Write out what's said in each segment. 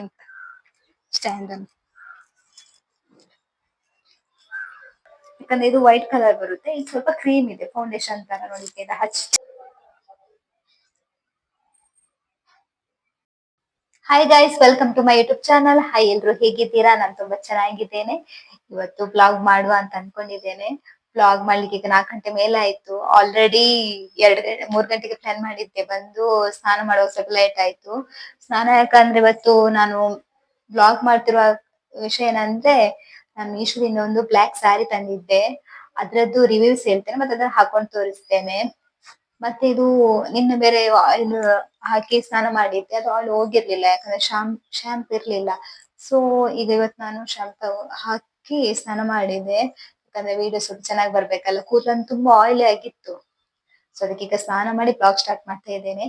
ಅಂತ. ಸ್ಟ್ಯಾಂಡ್ ಯಾಕಂದ್ರೆ ಇದು ವೈಟ್ ಕಲರ್ ಬರುತ್ತೆ. ಇದು ಸ್ವಲ್ಪ ಕ್ರೀಮ್ ಇದೆ ಫೌಂಡೇಶನ್ ತರ ನೋಡಿಕ್ಕೆ ಇದು hi guys welcome to my YouTube channel hi ಎಲ್ರು ಹೇಗಿದ್ದೀರಾ? ನಾನು ತುಂಬಾ ಚೆನ್ನಾಗಿದ್ದೇನೆ. ಇವತ್ತು ಬ್ಲಾಗ್ ಮಾಡುವ ಅಂತ ಅನ್ಕೊಂಡಿದ್ದೇನೆ. ಬ್ಲಾಗ್ ಮಾಡ್ಲಿಕ್ಕೆ ಈಗ ನಾಲ್ಕು ಗಂಟೆ ಮೇಲೆ ಆಯ್ತು. ಆಲ್ರೆಡಿ ಎರಡ್ ಮೂರ್ ಗಂಟೆಗೆ ಪ್ಲಾನ್ ಮಾಡಿದ್ದೆ. ಬಂದು ಸ್ನಾನ ಮಾಡುವ ಸ್ವಲ್ಪ ಲೇಟ್ ಆಯ್ತು. ಸ್ನಾನ ಯಾಕಂದ್ರೆ ಇವತ್ತು ನಾನು ಬ್ಲಾಗ್ ಮಾಡ್ತಿರುವ ವಿಷಯ ಏನಂದ್ರೆ, ನಾನು ಮೀಶೋದಿಂದ ಒಂದು ಬ್ಲಾಕ್ ಸ್ಯಾರಿ ತಂದಿದ್ದೆ. ಅದ್ರದ್ದು ರಿವ್ಯೂಸ್ ಹೇಳ್ತೇನೆ, ಮತ್ತೆ ಅದನ್ನ ಹಾಕೊಂಡು ತೋರಿಸ್ತೇನೆ. ಮತ್ತೆ ಇದು ನಿನ್ನೆ ಬೇರೆ ಆಯಿಲ್ ಹಾಕಿ ಸ್ನಾನ ಮಾಡಿದ್ದೆ. ಅದು ಆಯಿಲ್ ಹೋಗಿರ್ಲಿಲ್ಲ, ಯಾಕಂದ್ರೆ ಶಾಂಪ್ ಶಾಂಪ್ ಇರ್ಲಿಲ್ಲ. ಸೊ ಈಗ ಇವತ್ತು ನಾನು ಶಾಂಪ್ ಹಾಕಿ ಸ್ನಾನ ಮಾಡಿದೆ. ಯಾಕಂದ್ರೆ ವಿಡಿಯೋ ಸ್ವಲ್ಪ ಚೆನ್ನಾಗಿ ಬರ್ಬೇಕಲ್ಲ. ಕೂದಲನ್ನು ತುಂಬಾ ಆಯಿಲಿ ಆಗಿತ್ತು. ಸೊ ಅದಕ್ಕೆ ಈಗ ಸ್ನಾನ ಮಾಡಿ ಬ್ಲಾಗ್ ಸ್ಟಾರ್ಟ್ ಮಾಡ್ತಾ ಇದ್ದೇನೆ.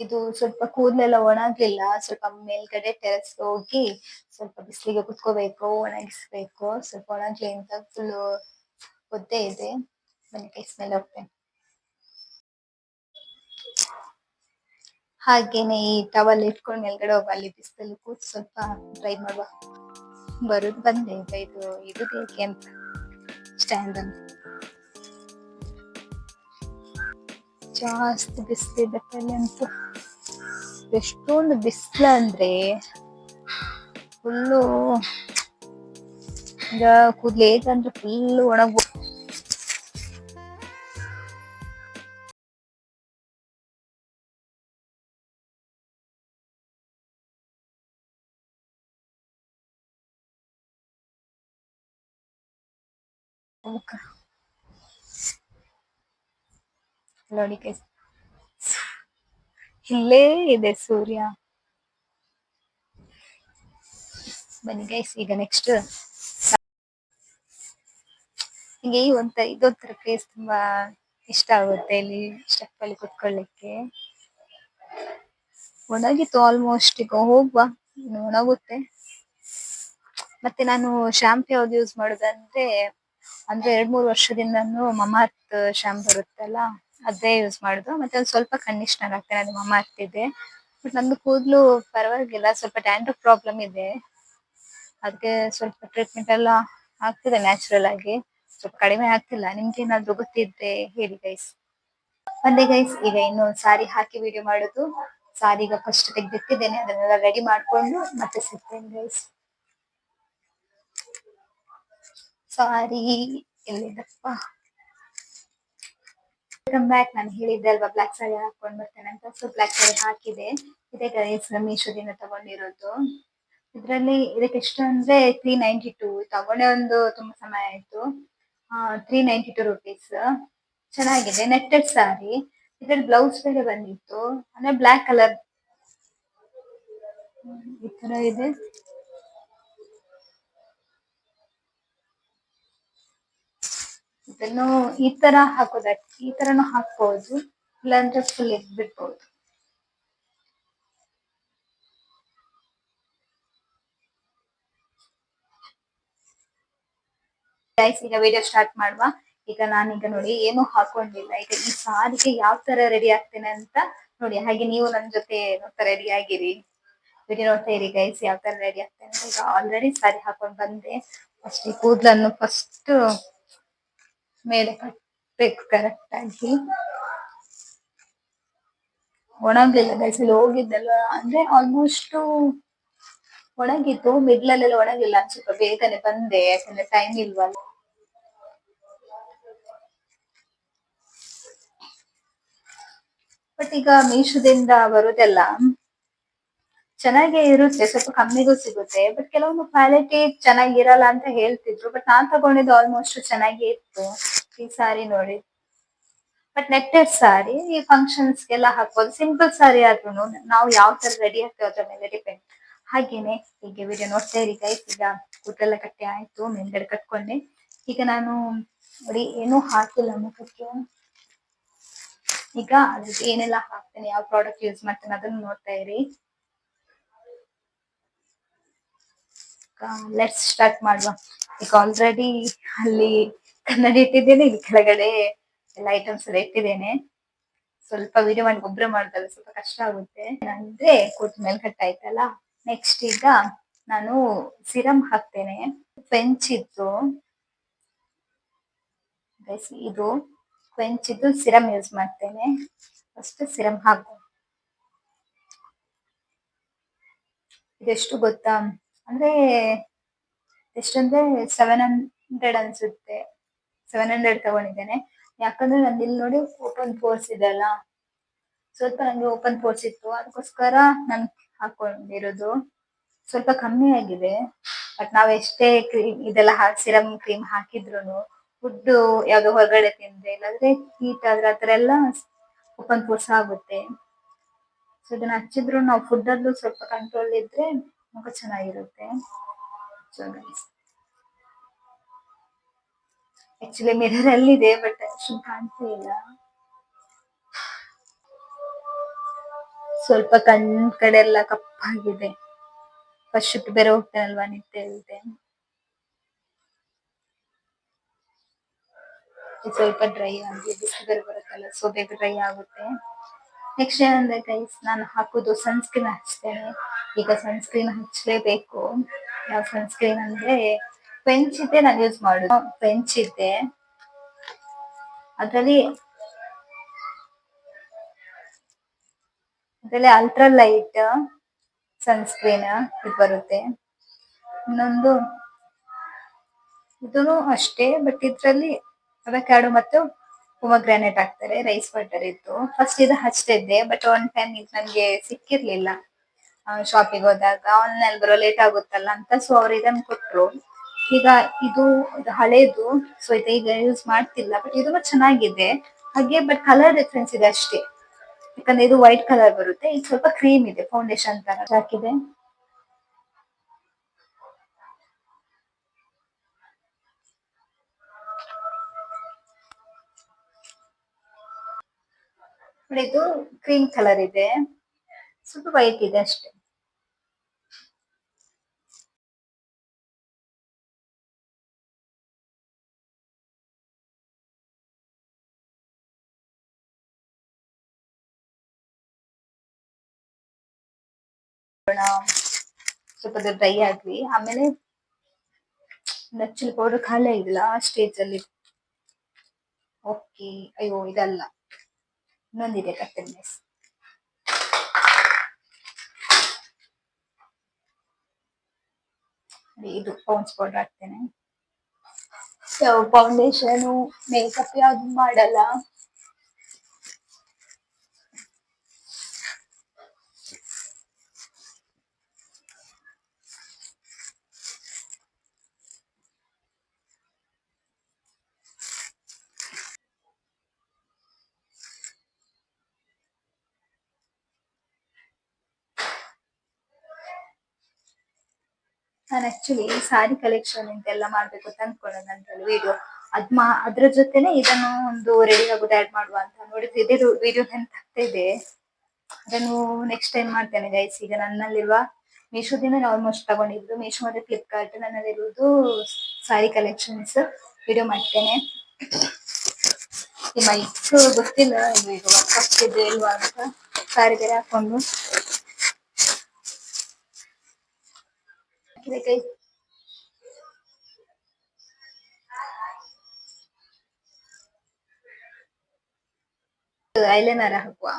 ಇದು ಸ್ವಲ್ಪ ಕೂದಲೆಲ್ಲ ಒಣಗ್ಲಿಲ್ಲ. ಸ್ವಲ್ಪ ಮೇಲ್ಗಡೆ ಟೆರೆಸ್ ಹೋಗಿ ಸ್ವಲ್ಪ ಬಿಸಿಲಿಗೆ ಕುತ್ಕೋಬೇಕು, ಒಣಗಿಸ್ಬೇಕು. ಸ್ವಲ್ಪ ಒಣಗ್ಲಿ ಅಂತ ಫುಲ್ ಒದ್ದೆ ಇದೆ. ಮನೆ ಕೈ ಸ್ಮೆಲ್ ಹೋಗ್ತೇನೆ. ಹಾಗೇನೆ ಈ ಟವಲ್ ಇಟ್ಕೊಂಡು ಮೇಲ್ಗಡೆ ಹೋಗಿ. ಅಲ್ಲಿ ಬಿಸಿಲಲ್ಲಿ ಕೂತ್ ಸ್ವಲ್ಪ ಡ್ರೈ ಮಾಡುವ. ಬರುದು ಬಂದೆ ಇದು ಇದು ಬೇಕೆ ಅಂತ. ಸ್ಟ್ಯಾಂಡ್ ಅಂತ ಜಾಸ್ತಿ ಬಿಸಿಲಿದೆ ತಲೆ ಅಂತೂ ಎಷ್ಟೊಂದು ಬಿಸಿಲ ಅಂದ್ರೆ ಫುಲ್ಲು ಈಗ ಕೂದ್ಲು ಹೇಗಂದ್ರೆ ಫುಲ್ ನೋಡಿ ಗೈಸ್ ಇಲ್ಲೇ ಇದೆ ಸೂರ್ಯ ಬನ್ನಿ ಗೈಸ್ ಈಗ ನೆಕ್ಸ್ಟ್ ನಿಮಗೆ ಈ ಒಂಥರ ಇದೊಂಥರ ಪ್ಲೇಸ್ ತುಂಬಾ ಇಷ್ಟ ಆಗುತ್ತೆ ಇಲ್ಲಿ ಸ್ಟೆಪ್ ಅಲ್ಲಿ ಕುತ್ಕೊಳ್ಳಿಕ್ಕೆ ಒಣಗಿತ್ತು ಆಲ್ಮೋಸ್ಟ್ ಈಗ ಹೋಗುವ ಒಣಗುತ್ತೆ ಮತ್ತೆ ನಾನು ಶಾಂಪು ಯಾವ್ದು ಯೂಸ್ ಮಾಡೋದಂದ್ರೆ ಅಂದ್ರೆ ಎರಡ್ ಮೂರ್ ವರ್ಷದಿಂದಾನು ಮಮಾರ್ತ್ ಶಾಂಪ್ ಬರುತ್ತಲ್ಲ, ಅದೇ ಯೂಸ್ ಮಾಡುದು. ಮತ್ತೆ ಒಂದ್ ಸ್ವಲ್ಪ ಕಂಡೀಷನರ್ ಹಾಕ್ತೇನೆ, ಅದು ಮಮಾರ್ತ್ ಇದೆ. ಬಟ್ ನಂದು ಕೂದಲು ಪರವಾಗಿಲ್ಲ, ಸ್ವಲ್ಪ ಡ್ಯಾಂಡ್ರಫ್ ಪ್ರಾಬ್ಲಮ್ ಇದೆ. ಅದಕ್ಕೆ ಸ್ವಲ್ಪ ಟ್ರೀಟ್ಮೆಂಟ್ ಎಲ್ಲ ಆಗ್ತಿದೆ ನ್ಯಾಚುರಲ್ ಆಗಿ. ಸ್ವಲ್ಪ ಕಡಿಮೆ ಆಗ್ತಿಲ್ಲ. ನಿಮ್ಗೆ ಏನಾದ್ರು ಗೊತ್ತಿದ್ರೆ ಹೇಳಿ ಗೈಸ್ ಬಂದೆ ಗೈಸ್ ಈಗ ಇನ್ನು ಸಾರಿ ಹಾಕಿ ವಿಡಿಯೋ ಮಾಡೋದು. ಸಾರಿ ಈಗ ಫಸ್ಟ್ ತೆಗ್ದಿಟ್ಟಿದ್ದೇನೆ, ಅದನ್ನೆಲ್ಲ ರೆಡಿ ಮಾಡ್ಕೊಂಡು ಮತ್ತೆ ಸಿಗ್ತೇನೆ ಗೈಸ್ ಸಾರಿ ಎಲ್ಲಿದಪ್ಪ ವೆಲ್ಕಮ್ ಬ್ಯಾಕ್ ನಾನು ಹೇಳಿದ್ದೆ ಅಲ್ವಾ ಬ್ಲಾಕ್ ಸಾರಿ ಹಾಕೊಂಡ್ ಬರ್ತೇನೆ ಅಂತ. ಸೊ ಬ್ಲಾಕ್ ಸಾರಿ ಹಾಕಿದೆ. ಇದೇ ಗೈಸ್ ಮೀಶೋದಿಂದ ತಗೊಂಡಿರೋದು. ಇದ್ರಲ್ಲಿ ಇದಕ್ಕೆ ಎಷ್ಟು ಅಂದ್ರೆ ತ್ರೀ ನೈಂಟಿ ಟೂ ತಗೊಂಡೆ ಒಂದು, ತುಂಬಾ ಸಮಯ ಆಯ್ತು. ತ್ರೀ ನೈಂಟಿ ಟೂ ರುಪೀಸ್ ಚೆನ್ನಾಗಿದೆ. ನೆಟ್ಟೆಡ್ ಸಾರಿ ಇದ್ರಲ್ಲಿ ಬ್ಲೌಸ್ ಬೇರೆ ಬಂದಿತ್ತು. ಅಂದ್ರೆ ಬ್ಲಾಕ್ ಕಲರ್ ಈ ತರ ಇದೆ. ಇದನ್ನು ಈ ತರ ಹಾಕೋದಕ್ಕೆ ಈ ತರನು ಹಾಕ್ಬಹುದು ಇಲ್ಲಾಂದ್ರೆ ಫುಲ್ ಬಿಡ್ಬಹುದು ಗೈಸ್ ಈಗ ವಿಡಿಯೋ ಸ್ಟಾರ್ಟ್ ಮಾಡುವ. ಈಗ ನಾನೀಗ ನೋಡಿ ಏನು ಹಾಕೊಂಡಿಲ್ಲ. ಈಗ ಈ ಸಾರಿಗೆ ಯಾವ ತರ ರೆಡಿ ಆಗ್ತೇನೆ ಅಂತ ನೋಡಿ, ಹಾಗೆ ನೀವು ನನ್ ಜೊತೆ ರೆಡಿ ಆಗಿರಿ. ವಿಡಿಯೋ ನೋಡ್ತಾ ಇರಿ ಗೈಸ್ ಯಾವ ತರ ರೆಡಿ ಆಗ್ತೇನೆ ಈಗ ಆಲ್ರೆಡಿ ಸಾರಿ ಹಾಕೊಂಡ್ ಬಂದೆ. ಫಸ್ಟ್ ಈ ಕೂದಲನ್ನು ಫಸ್ಟ್ ಮೇಲೆ ಕಟ್ಟಬೇಕು ಕರೆಕ್ಟ್ ಆಗಿ. ಒಣಗ್ಲಿಲ್ಲ ಗೈಸ್ ಇಲ್ಲಿ ಹೋಗಿದ್ದಲ್ಲ ಅಂದ್ರೆ ಆಲ್ಮೋಸ್ಟ್ ಒಣಗಿತ್ತು, ಮಿಡ್ಲಲ್ಲೆಲ್ಲ ಒಣಗಿಲ್ಲ ಸ್ವಲ್ಪ ಬೇಗನೆ ಬಂದೆ, ಯಾಕಂದ್ರೆ ಟೈಮ್ ಇಲ್ವಲ್ಲ. ಬಟ್ ಈಗ ಮೀಶೋದಿಂದ ಬರುದೆಲ್ಲ ಚೆನ್ನಾಗೇ ಇರುತ್ತೆ, ಸ್ವಲ್ಪ ಕಮ್ಮಿಗೂ ಸಿಗುತ್ತೆ ಬಟ್ ಕೆಲವೊಂದು ಕ್ವಾಲಿಟಿ ಚೆನ್ನಾಗಿರಲ್ಲ ಅಂತ ಹೇಳ್ತಿದ್ರು ಬಟ್ ನಾನ್ ತಗೊಂಡಿದ್ದು ಆಲ್ಮೋಸ್ಟ್ ಚೆನ್ನಾಗೇ ಇತ್ತು. ಈ ಸಾರಿ ನೋಡಿ. ಬಟ್ ನೆಟ್ಟೆಡ್ ಸಾರಿ ಈ ಫಂಕ್ಷನ್ಸ್ ಗೆಲ್ಲ ಹಾಕ್ಬೋದು. ಸಿಂಪಲ್ ಸಾರಿ ಆದ್ರೂ ನಾವು ಯಾವ ತರ ರೆಡಿ ಆಗ್ತೇವೆ ಅದ್ರ ಮೇಲೆ ಡಿಪೆಂಡ್ ಹಾಗೇನೆ ಹೀಗೆ ವಿಡಿಯೋ ನೋಡ್ತಾ ಇರಿ ಗೈಸ್ ಈಗ ಕೂದಲೆಲ್ಲ ಕಟ್ಟಿ ಆಯ್ತು, ಮೇಲ್ಗಡೆ ಕಟ್ಕೊಂಡೆ. ಈಗ ನಾನು ನೋಡಿ ಏನೂ ಹಾಕಿಲ್ಲ ಮುಖಕ್ಕೆ. ಈಗ ಅದಕ್ಕೆ ಏನೆಲ್ಲ ಹಾಕ್ತೇನೆ, ಯಾವ ಪ್ರಾಡಕ್ಟ್ ಯೂಸ್ ಮಾಡ್ತೇನೆ ಅದನ್ನ ನೋಡ್ತಾ ಇರಿ. ಲೆಟ್ಸ್ ಸ್ಟಾರ್ಟ್ ಮಾಡುವ. ಈಗ ಆಲ್ರೆಡಿ ಅಲ್ಲಿ ಕನ್ನಡಿ ಇಟ್ಟಿದ್ದೇನೆ, ಇಲ್ಲಿ ಕೆಳಗಡೆ ಎಲ್ಲ ಐಟಮ್ಸ್ ಎಲ್ಲ ಇಟ್ಟಿದ್ದೇನೆ. ಸ್ವಲ್ಪ ವಿಡಿಯೋ ಮಾಡಿ ಒಬ್ರೆ ಮಾಡ್ದಲ್ಲ ಸ್ವಲ್ಪ ಕಷ್ಟ ಆಗುತ್ತೆ. ಅಂದ್ರೆ ಕೂತ್ ಮೇಲೆ ಕಟ್ ಆಯ್ತಲ್ಲ. ನೆಕ್ಸ್ಟ್ ಈಗ ನಾನು ಸಿರಮ್ ಹಾಕ್ತೇನೆ. ಫೆಂಚ್ ಇತ್ತು ಇದು ಫೆಂಚ್ ಇದ್ದು ಸಿರಮ್ ಯೂಸ್ ಮಾಡ್ತೇನೆ. ಫಸ್ಟ್ ಸಿರಮ್ ಹಾಕು. ಇದೆಷ್ಟು ಗೊತ್ತಾ? ಅಂದ್ರೆ, ಎಷ್ಟಂದ್ರೆ ಸೆವೆನ್ ಹಂಡ್ರೆಡ್ ಅನ್ಸುತ್ತೆ. ಸೆವೆನ್ ಹಂಡ್ರೆಡ್ ತಗೊಂಡಿದ್ದೇನೆ. ಯಾಕಂದ್ರೆ ನಂದು ಇಲ್ಲಿ ನೋಡಿ ಓಪನ್ ಪೋರ್ಸ್ ಇದೆ ಅಲ್ಲ. ಸ್ವಲ್ಪ ನಂಗೆ ಓಪನ್ ಪೋರ್ಸ್ ಇತ್ತು. ಅದಕ್ಕೋಸ್ಕರ ನಾನು ಹಾಕೊಂಡಿರೋದು. ಸ್ವಲ್ಪ ಕಮ್ಮಿ ಆಗಿದೆ. ಬಟ್ ನಾವ್ ಎಷ್ಟೇ ಕ್ರೀಮ್ ಇದೆಲ್ಲ ಸಿರಮ್ ಕ್ರೀಮ್ ಹಾಕಿದ್ರು ಫುಡ್ ಯಾವ್ದೋ ಹೊರಗಡೆ ತಿಂದ್ರೆ, ಇಲ್ಲಾಂದ್ರೆ ಹೀಟ್ ಆದ್ರೆ ಆತರ ಎಲ್ಲ ಓಪನ್ ಪೋರ್ಸ್ ಆಗುತ್ತೆ. ಸೊ ಇದನ್ನ ಹಚ್ಚಿದ್ರು ನಾವು ಫುಡ್ ಅಲ್ಲೂ ಸ್ವಲ್ಪ ಕಂಟ್ರೋಲ್ ಇದ್ರೆ ಮುಖ ಚೆನ್ನಾಗಿರುತ್ತೆ. ಸೊ ಆಕ್ಚುಲಿ ಮಿರರ್ ಅಲ್ಲಿದೆ ಬಟ್ ಅಷ್ಟು ಕಾಣ್ತಾ ಇಲ್ಲ. ಸ್ವಲ್ಪ ಕಣ್ ಕಡೆ ಎಲ್ಲ ಕಪ್ಪಾಗಿದೆ. ಫಸ್ಟ್ ಬೇರೆ ಹೋಗ್ತಾನಲ್ವಾ ನಿದ್ದೆ ಇಲ್ಲದೆ ಇದು ಸ್ವಲ್ಪ ಡ್ರೈ ಆಗಿ ಬಿಸಿ ಬೇರೆ ಬರುತ್ತಲ್ಲ ಸೊ ಬೇಗ ಡ್ರೈ ಆಗುತ್ತೆ. ನೆಕ್ಸ್ಟ್ ಏನಂದ್ರೆ ಗೈಸ್ ನಾನು ಹಾಕೋದು ಸನ್ಸ್ಕ್ರೀನ್ ಹಚ್ತೇನೆ ಈಗ ಸನ್ಸ್ಕ್ರೀನ್ ಹಚ್ಚಲೇಬೇಕು ಯಾವ ಸನ್ಸ್ಕ್ರೀನ್ ಅಂದ್ರೆ ಫೆಂಚ್ ಇದೆ ನಾನು ಯೂಸ್ ಮಾಡುದು. ಪೆಂಚ್ ಇದೆ ಅದ್ರಲ್ಲಿ ಅದ್ರಲ್ಲಿ ಅಲ್ಟ್ರಾ ಲೈಟ್ ಸನ್ಸ್ಕ್ರೀನ್ ಇದು ಬರುತ್ತೆ. ಇನ್ನೊಂದು ಇದೂ ಅಷ್ಟೇ ಬಟ್ ಇದ್ರಲ್ಲಿ ಅವಕ್ಯಾಡೋ ಮತ್ತು ಗ್ರಾನೇಟ್ ಹಾಕ್ತಾರೆ ರೈಸ್ ವಾಟರ್ ಇತ್ತು. ಫಸ್ಟ್ ಇದು ಹಚ್ತಿದ್ದೆ ಬಟ್ ಒನ್ ಟೈಮ್ ಇದು ನನಗೆ ಸಿಕ್ಕಿರ್ಲಿಲ್ಲ. ಶಾಪಿಗೆ ಹೋದಾಗ ಆನ್ಲೈನ್ ಬರೋ ಲೇಟ್ ಆಗುತ್ತಲ್ಲ ಅಂತ ಸೊ ಅವ್ರು ಇದನ್ನ ಕೊಟ್ರು. ಈಗ ಇದು ಹಳೇದು ಸೊ ಇದು ಈಗ ಯೂಸ್ ಮಾಡ್ತಿಲ್ಲ ಬಟ್ ಇದು ಚೆನ್ನಾಗಿದೆ. ಹಾಗೆ ಬಟ್ ಕಲರ್ ಡಿಫ್ರೆನ್ಸ್ ಇದೆ ಅಷ್ಟೇ. ಯಾಕಂದ್ರೆ ಇದು ವೈಟ್ ಕಲರ್ ಬರುತ್ತೆ, ಇದು ಸ್ವಲ್ಪ ಕ್ರೀಮ್ ಇದೆ ಫೌಂಡೇಶನ್ ತರ ಹಾಕಿದೆ. ಇದು ಕ್ರೀಮ್ ಕಲರ್ ಇದೆ. ಸ್ವಲ್ಪ ವೈಟ್ ಇದೆ ಅಷ್ಟೇ. ಸ್ವಲ್ಪ ಡ್ರೈ ಆಗ್ಲಿ ಆಮೇಲೆ ನಚ್ಚಲ್ ಪೌಡರ್ ಖಾಲಿ ಆಗಿಲ್ಲ ಆ ಸ್ಟೇಜ್ ಅಲ್ಲಿ. ಓಕೆ ಅಯ್ಯೋ, ಇದಲ್ಲ. ಇನ್ನೊಂದಿದೆ ಕಟ್ಟನ್ ಮೆಸ್ ಇದು ಪೌಂಡ್ಸ್ ಪೌಡರ್ ಹಾಕ್ತೇನೆ. ಫೌಂಡೇಶನ್ ಮೇಕಪ್ ಯಾವ್ದು ಮಾಡಲ್ಲ. ನಾನು ಆಕ್ಚುಲಿ ಸಾರಿ ಕಲೆಕ್ಷನ್ ಇಂತೆಲ್ಲ ಮಾಡ್ಬೇಕು ಅಂತ ಅನ್ಕೊಂಡೆ ನನ್ನ ವಿಡಿಯೋ ಅದ್ ಮಾ, ಅದ್ರ ಜೊತೆನೆ ಇದನ್ನು ಒಂದು ರೆಡಿ ಆಗೋದು ಆಡ್ ಮಾಡುವ ಅಂತ ನೋಡಿದ್ರೆ ಇದೇ ವಿಡಿಯೋ ಆಗ್ತಾ ಇದೆ. ಅದನ್ನು ನೆಕ್ಸ್ಟ್ ಟೈಮ್ ಮಾಡ್ತೇನೆ ಗೈಸ್ ಈಗ ನನ್ನಲ್ಲಿರುವ ಮೀಶೋದಿಂದ ಆಲ್ಮೋಸ್ಟ್ ತಗೊಂಡಿದ್ದು. ಮೀಶೋ ಮತ್ತೆ ಫ್ಲಿಪ್ಕಾರ್ಟ್ ನನ್ನಲ್ಲಿರುವುದು ಸಾರಿ ಕಲೆಕ್ಷನ್ಸ್ ವಿಡಿಯೋ ಮಾಡ್ತೇನೆ. ಮೈಕ್ ಗೊತ್ತಿಲ್ಲ, ಇದು ವರ್ಕ್ ಆಗ್ತಿದೆ ಇಲ್ವಾ ಅಂತ. ಸಾರಿ ಬೇರೆ ಹಾಕೊಂಡು. ಹಾಕಿದೆ ಕೈ ಐಲೈನರ್ ಹಾಕುವ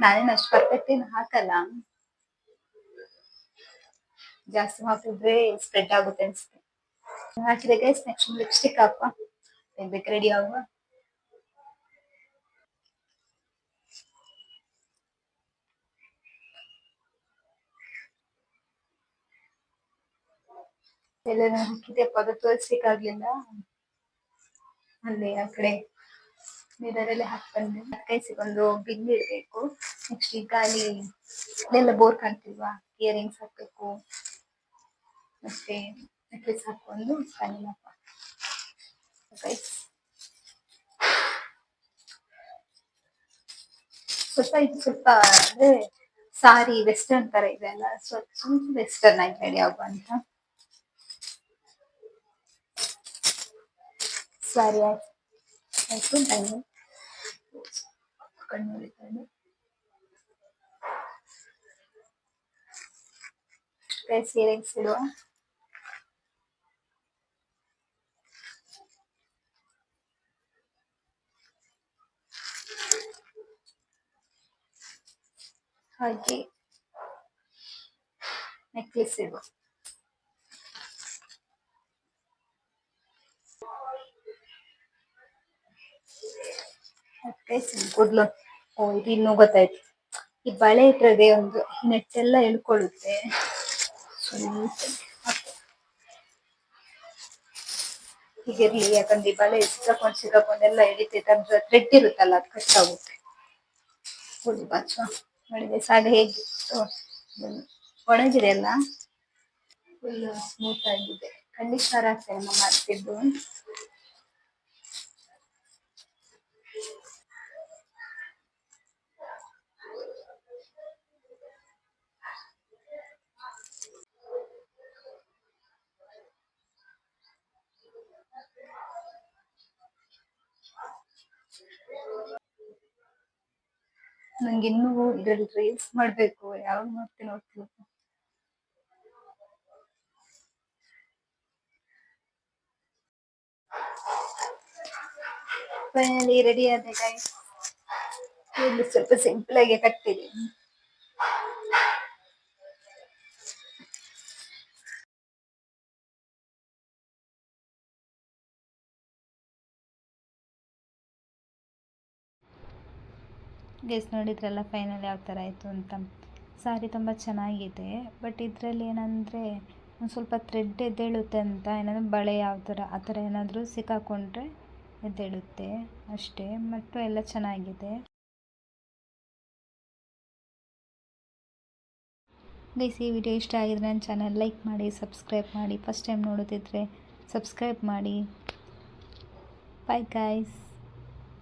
ನಾನೇನು ಅಷ್ಟು ಪರ್ಫೆಕ್ಟ್ ಏನು ಹಾಕಲ್ಲ ಜಾಸ್ತಿ ಹಾಕಿದ್ರೆ ಸ್ಪ್ರೆಡ್ ಆಗುತ್ತೆ ಅನ್ಸುತ್ತೆ ಹಾಕಿದೆ ಗೈಸ್ ನೆಕ್ಸ್ಟ್ ಲಿಪ್ಸ್ಟಿಕ್ ಹಾಕುವ ಬೇಕು ರೆಡಿ ಆಗುವ? ಎಲ್ಲ ಹಾಕಿದೆ ಪದ ತೋರಿಸ್ಲಿಕ್ಕೆ ಆಗ್ಲಿಲ್ಲ ಅಲ್ಲಿ ಆ ಕಡೆ ನೀರಲ್ಲಿ ಹಾಕೊಂಡು ಒಂದು ಬಿಲ್ ಇಡಬೇಕು. ನೆಕ್ಸ್ಟ್ ಈಗ ಅಲ್ಲಿ ಎಲ್ಲ ಬೋರ್ ಕಾಣ್ತಿಲ್ವಾ? ಇಯರಿಂಗ್ಸ್ ಹಾಕ್ಬೇಕು. ಮತ್ತೆ ನೆಕ್ಲೆಸ್ ಹಾಕೊಂಡು ಗೈಸ್ ಸ್ವಲ್ಪ ಇದು ಸ್ವಲ್ಪ ಅಂದ್ರೆ ಸಾರಿ ವೆಸ್ಟರ್ನ್ ತರ ಇದೆ ಅಲ್ಲ ಸ್ವಲ್ಪ ಸ್ವಲ್ಪ ವೆಸ್ಟರ್ನ್ ಆಗಿ ರೆಡಿ ಆಗುವ ಅಂತ ಸಾರಿ ಆಯ್ತು ಆಯ್ತು ನಾನು ಕಣ್ಣು ಮುರಿತಾನೆ. Guys, ಹಾಗೆ ನೆಕ್ಲೆಸ್ ಇರುವ ಗುಡ್ಲು, ಓ, ಇದು ಇನ್ನೂ ಗೊತ್ತಾಯ್ತು. ಈ ಬಳೆ ಇಟ್ಟರೆ ಒಂದು ನೆಟ್ಟೆಲ್ಲ ಎಳ್ಕೊಳ್ಳುತ್ತೆ. ಹೀಗಿರ್ಲಿ, ಯಾಕಂದ್ರೆ ಈ ಬಳೆ ಸಿಕ್ಕಾಕೊಂಡು ಸಿಗಕೊಂಡೆಲ್ಲ ಎಳಿತೈತೆ, ಅಂದ್ರೆ ಥ್ರೆಡ್ ಇರುತ್ತಲ್ಲ ಅದು ಕಷ್ಟ ಆಗುತ್ತೆ ಹುಳಿ ನೋಡಿದೆ ಸಾಗ ಹೇಗೆ? ಒಣಗಿದೆ ಅಲ್ಲ? ಫುಲ್ ಸ್ಮೂತ್ ಆಗಿದೆ. ಕಂಡೀಷನರ್ ಹಾಕ್ತೇನೆ ಮಾಡ್ತಿದ್ದು. ನಂಗೆ ಇನ್ನೂ ಇದ್ರಲ್ಲಿ ರೀಲ್ಸ್ ಮಾಡ್ಬೇಕು, ಯಾವಾಗ ಮಾಡ್ತೀನಿ ನೋಡ್ತೀನಿ ಫೈನಲಿ ರೆಡಿ ಆದ ಗೈಸ್ ಸ್ವಲ್ಪ ಸಿಂಪಲ್ ಆಗಿ ಕಟ್ಟಿದೆ ಗೆಸ್ ನೋಡಿದ್ರೆಲ್ಲ ಫೈನಲ್ ಯಾವ ಥರ ಆಯಿತು ಅಂತ. ಸಾರಿ ತುಂಬ ಚೆನ್ನಾಗಿದೆ ಬಟ್ ಇದರಲ್ಲಿ ಏನಂದರೆ ಒಂದು ಸ್ವಲ್ಪ ಥ್ರೆಡ್ ಎದ್ದೇಳುತ್ತೆ ಅಂತ, ಏನಾದರೂ ಬಳೆ ಯಾವ ಥರ ಆ ಥರ ಏನಾದರೂ ಸಿಕ್ಕಾಕೊಂಡ್ರೆ ಎದ್ದೇಳುತ್ತೆ ಅಷ್ಟೇ, ಮತ್ತು ಎಲ್ಲ ಚೆನ್ನಾಗಿದೆ. ಗೈಸ್ ಈ ವಿಡಿಯೋ ಇಷ್ಟ ಆಗಿದ್ರೆ ನನ್ನ ಚಾನಲ್ ಲೈಕ್ ಮಾಡಿ ಸಬ್ಸ್ಕ್ರೈಬ್ ಮಾಡಿ. ಫಸ್ಟ್ ಟೈಮ್ ನೋಡೋದಿದ್ರೆ ಸಬ್ಸ್ಕ್ರೈಬ್ ಮಾಡಿ. Bye guys